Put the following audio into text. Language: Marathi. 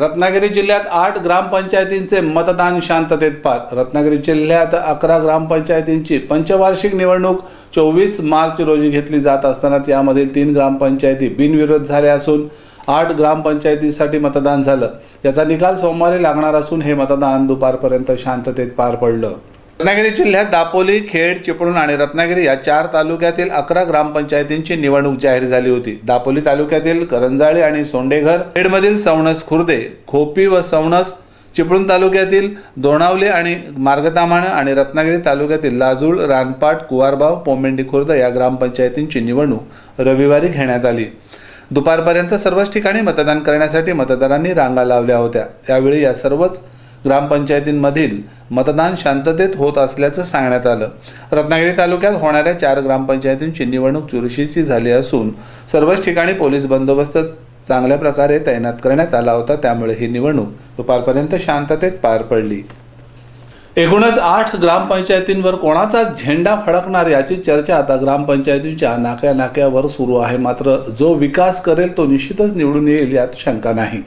रत्नागिरी जिल्ह्यात आठ ग्रामपंचायतींचे मतदान शांततेत पार. रत्नागिरी जिल्ह्यात अकरा ग्रामपंचायतींची पंचवार्षिक निवडणूक चोवीस मार्च रोजी घेतली जात असताना त्यामधील तीन ग्रामपंचायती बिनविरोध झाल्या असून आठ ग्रामपंचायतीसाठी मतदान झालं. याचा निकाल सोमवारी लागणार असून हे मतदान दुपारपर्यंत शांततेत पार पडलं. रत्नागिरी जिल्ह्यात दापोली खेड चिपळूण आणि रत्नागिरी या चार तालुक्यातील अकरा ग्रामपंचायतींची निवडणूक जाहीर झाली होती. दापोली तालुक्यातील करंजाळे आणि सोंडेघर खेडमधील सवणस खुर्दे खोपी व सवणस चिपळूण तालुक्यातील दोणावले आणि मार्गतामाणं आणि रत्नागिरी तालुक्यातील लाजूळ रानपाट कुवारबाव पोमेंडी खुर्द या ग्रामपंचायतींची निवडणूक रविवारी घेण्यात आली. दुपारपर्यंत सर्वच ठिकाणी मतदान करण्यासाठी मतदारांनी रांगा लावल्या होत्या. त्यावेळी या सर्वच ग्रामपंचायतींमधील मतदान शांततेत होत असल्याचं सांगण्यात आलं. रत्नागिरी तालुक्यात होणाऱ्या चार ग्रामपंचायतींची निवडणूक चुरशीची झाली असून सर्वच ठिकाणी पोलीस बंदोबस्त चांगल्या प्रकारे तैनात करण्यात आला होता. त्यामुळे ही निवडणूक दुपारपर्यंत शांततेत पार पडली. एकूणच आठ ग्रामपंचायतींवर कोणाचा झेंडा फडकणार याची चर्चा आता ग्रामपंचायतींच्या नाक्या नाक्यावर सुरू आहे. मात्र जो विकास करेल तो निश्चितच निवडून येईल यात शंका नाही.